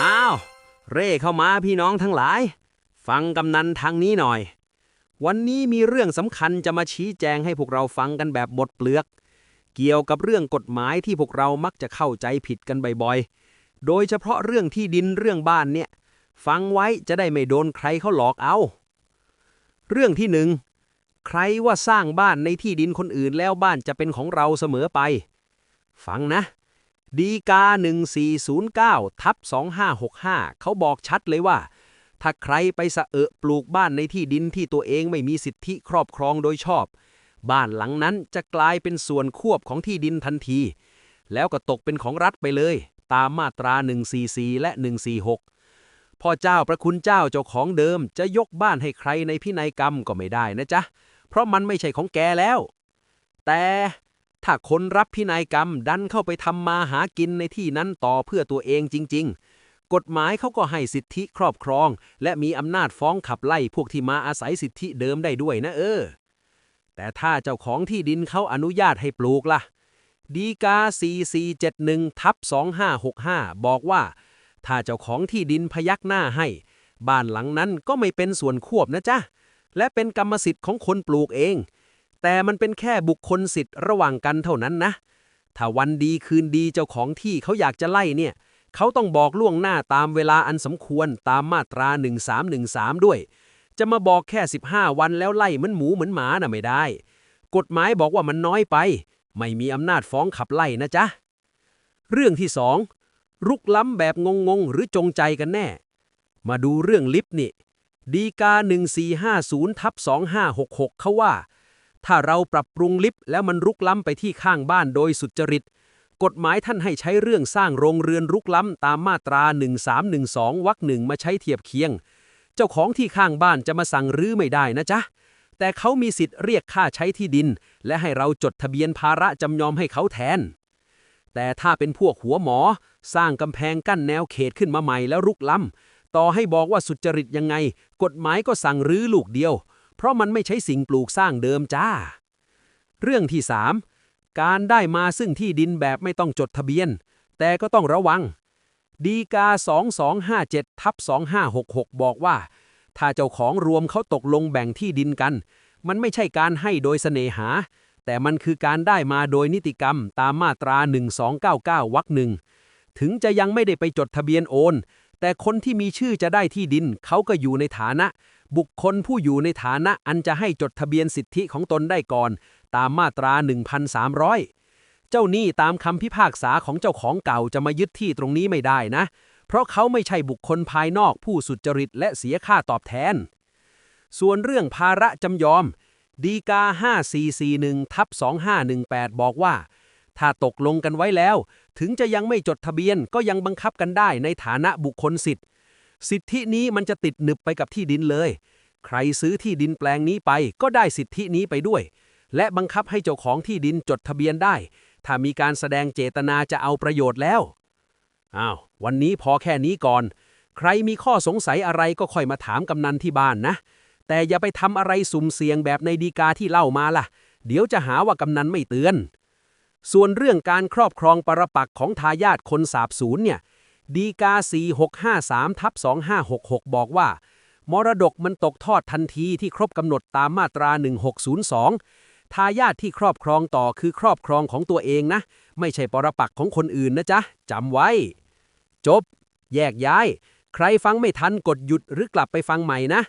อ้าว เร่เข้ามาพี่น้องทั้งหลาย ฟังกำนันทางนี้หน่อย วันนี้มีเรื่องสำคัญจะมาชี้แจงให้พวกเราฟังกันแบบบทเปลือก เกี่ยวกับเรื่องกฎหมายที่พวกเรามักจะเข้าใจผิดกันบ่อยๆ โดยเฉพาะเรื่องที่ดินเรื่องบ้านเนี่ย ฟังไว้จะได้ไม่โดนใครเขาหลอกเอา เรื่องที่หนึ่งใครว่าสร้างบ้านในที่ดินคนอื่นแล้วบ้านจะเป็นของเราเสมอไป ฟังนะ ดีกา 1409 ทับ 2565 เขาบอกชัดเลยว่า ถ้าใครไปสะเอะปลูกบ้านในที่ดินที่ตัวเองไม่มีสิทธิครอบครองโดยชอบ บ้านหลังนั้นจะกลายเป็นส่วนควบของที่ดินทันที แล้วก็ตกเป็นของรัฐไปเลย ตามมาตรา 144 และ 146 พ่อเจ้าประคุณเจ้าเจ้าของเดิมจะยกบ้านให้ใครในพินัยกรรมก็ไม่ได้นะจ๊ะ เพราะมันไม่ใช่ของแกแล้ว แต่ ถ้าคนรับพินัยกรรมดันเข้าไปทำมาหากินในที่นั้นต่อเพื่อตัวเองจริง ๆ กฎหมายเขาก็ให้สิทธิครอบครอง และมีอำนาจฟ้องขับไล่พวกที่มาอาศัยสิทธิเดิมได้ด้วยนะเออ แต่ถ้าเจ้าของที่ดินเขาอนุญาตให้ปลูกล่ะดีกา 4471ทับ2565 บอกว่า ถ้าเจ้าของที่ดินพยักหน้าให้ บ้านหลังนั้นก็ไม่เป็นส่วนควบนะจ๊ะ และเป็นกรรมสิทธิ์ของคนปลูกเอง แต่มันเป็นแค่บุคคลสิทธิ์ระหว่างกันเท่านั้นนะ ถ้าวันดีคืนดีเจ้าของที่เขาอยากจะไล่เนี่ย เขาต้องบอกล่วงหน้าตามเวลาอันสมควรตามมาตรา 1313 ด้วย จะมาบอกแค่ 15 วันแล้วไล่เหมือนหมูเหมือนหมาน่ะไม่ได้ กฎหมายบอกว่ามันน้อยไป ไม่มีอำนาจฟ้องขับไล่นะจ๊ะ เรื่องที่สองรุกล้ำแบบงงๆ หรือจงใจกันแน่ มาดูเรื่องลิฟต์นี่ดีกา 1450ทับ2566 เขาว่า ถ้าเราปรับปรุงลิฟต์แล้วมันรุกล้ำไปที่ข้างบ้านโดยสุจริต กฎหมายท่านให้ใช้เรื่องสร้างโรงเรือนรุกล้ำตามมาตรา 1312วรรคหนึ่งมาใช้เทียบเคียง เจ้าของที่ข้างบ้านจะมาสั่งรื้อไม่ได้นะจ๊ะ แต่เขามีสิทธิ์เรียกค่าใช้ที่ดิน และให้เราจดทะเบียนภาระจำยอมให้เขาแทน แต่ถ้าเป็นพวกหัวหมอ สร้างกำแพงกั้นแนวเขตขึ้นมาใหม่แล้วรุกล้ำต่อให้บอกว่าสุจริตยังไง กฎหมายก็สั่งรื้อลูกเดียว เพราะมันไม่ใช่สิ่งปลูกสร้างเดิมจ้า เรื่องที่ 3 การได้มาซึ่งที่ดินแบบไม่ต้องจดทะเบียน แต่ก็ต้องระวัง ดีกา 2257ทับ2566 บอกว่า ถ้าเจ้าของรวมเขาตกลงแบ่งที่ดินกัน มันไม่ใช่การให้โดยเสน่หา แต่มันคือการได้มาโดยนิติกรรมตามมาตรา 1299วรรคหนึ่งถึงจะยังไม่ได้ไปจดทะเบียนโอน แต่คนที่มีชื่อจะได้ที่ดิน เขาก็อยู่ในฐานะ บุคคลผู้อยู่ในฐานะอันจะให้จดทะเบียนสิทธิของตนได้ก่อน ตามมาตรา 1,300 เจ้าหนี้ตามคำพิพากษาของเจ้าของเก่าจะมายึดที่ตรงนี้ไม่ได้นะ เพราะเขาไม่ใช่บุคคลภายนอกผู้สุจริตและเสียค่าตอบแทน ส่วนเรื่องภาระจำยอม ดีกา 5441ทับ2518 บอกว่า ถ้าตกลงกันไว้แล้ว ถึงจะยังไม่จดทะเบียนก็ยังบังคับกันได้ในฐานะบุคคลสิทธิ์ สิทธินี้มันจะติดหนึบไปกับที่ดินเลย ใครซื้อที่ดินแปลงนี้ไปก็ได้สิทธินี้ไปด้วย และบังคับให้เจ้าของที่ดินจดทะเบียนได้ ถ้ามีการแสดงเจตนาจะเอาประโยชน์แล้วอ้าววันนี้พอแค่นี้ก่อน ใครมีข้อสงสัยอะไรก็ค่อยมาถามกำนันที่บ้านนะ แต่อย่าไปทำอะไรสุ่มเสี่ยงแบบในดีกาที่เล่ามาล่ะ เดี๋ยวจะหาว่ากำนันไม่เตือน ส่วนเรื่องการครอบครองปรปักของทายาทคนสาบสูญเนี่ยดีกา 4653ทับ2566 บอกว่า มรดกมันตกทอดทันทีที่ครบกำหนดตามมาตรา 1602 ทายาทที่ครอบครองต่อคือครอบครองของตัวเองนะ ไม่ใช่ปรปักของคนอื่นนะจ๊ะจำไว้ จบ แยกย้าย ใครฟังไม่ทันกดหยุดหรือกลับไปฟังใหม่นะ